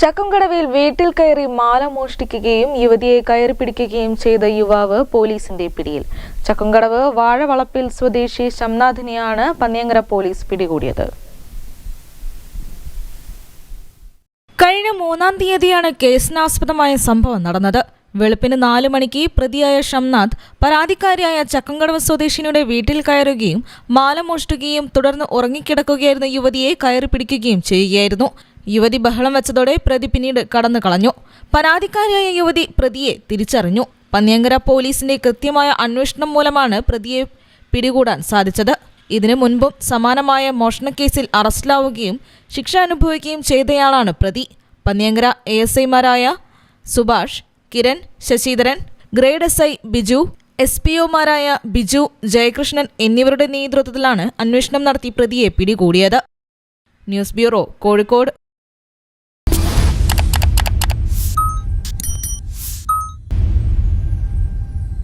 ചക്കുംകടവിൽ വീട്ടിൽ കയറി മാല മോഷ്ടിക്കുകയും യുവതിയെ കയറി പിടിക്കുകയും ചെയ്ത യുവാവ് പോലീസിന്റെ പിടിയിൽ. ചക്കുംകടവ് വാഴവളപ്പിൽ സ്വദേശി ശംനാഥിനെയാണ് പന്നിയങ്കര പോലീസ് പിടികൂടിയത്. കഴിഞ്ഞ മൂന്നാം തീയതിയാണ് കേസിനാസ്പദമായ സംഭവം നടന്നത്. വെളുപ്പിന് നാലു മണിക്ക് പ്രതിയായ ഷംനാഥ് പരാതിക്കാരിയായ ചക്കങ്കടവ് സ്വദേശിനിയുടെ വീട്ടിൽ കയറുകയും മാല മോഷ്ടിക്കുകയും തുടർന്ന് ഉറങ്ങിക്കിടക്കുകയായിരുന്ന യുവതിയെ കയറി പിടിക്കുകയും ചെയ്യുകയായിരുന്നു. യുവതി ബഹളം വെച്ചതോടെ പ്രതി പിന്നീട് കടന്നു കളഞ്ഞു. പരാതിക്കാരിയായ യുവതി പ്രതിയെ തിരിച്ചറിഞ്ഞു. പന്നിയങ്കര പോലീസിന്റെ കൃത്യമായ അന്വേഷണം മൂലമാണ് പ്രതിയെ പിടികൂടാൻ സാധിച്ചത്. ഇതിനു മുൻപും സമാനമായ മോഷണക്കേസിൽ അറസ്റ്റിലാവുകയും ശിക്ഷ അനുഭവിക്കുകയും ചെയ്തയാളാണ് പ്രതി. പന്നിയങ്കര എ എസ് ഐമാരായ Subhash Kiran Sasidharan grade S I Biju S P ഒമാരായ Biju Jayakrishnan എന്നിവരുടെ നേതൃത്വത്തിലാണ് അന്വേഷണം നടത്തി പ്രതിയെ പിടികൂടിയത്. News bureau Kozhikode.